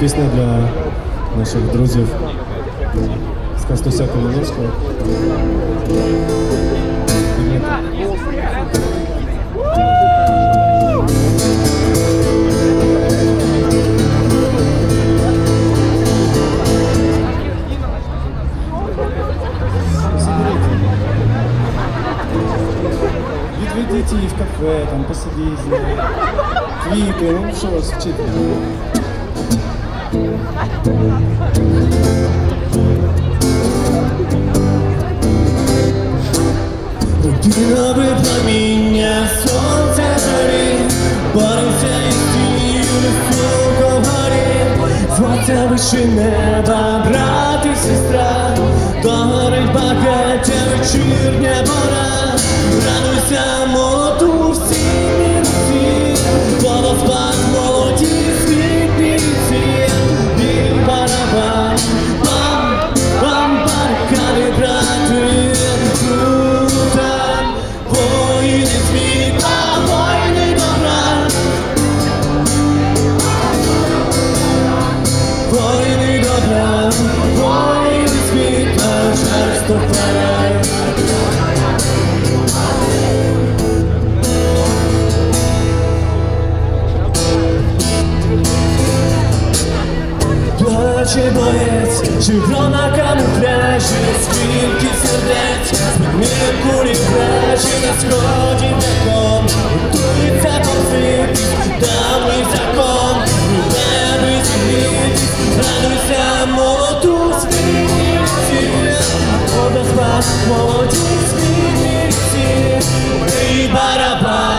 пісня для наших друзів з Кастуся Кам'янського. Відведіть її в кафе, там посидіть з нею. Квіти, ну що вас вчити? Рубінове пламіння сонця зорі, боремося із тінню високо вгорі. Зваться вище брат і сестра, догорить багаття вечірня пора. Радуйся, Плаче боєць, живро на камуфляжі, скільки сердець, змінив кулі кращі на сході таком, готується конфлікт, давній закон, небі змінитись, радуйся, молоду світі, водоспад, молоді світі, і барабан.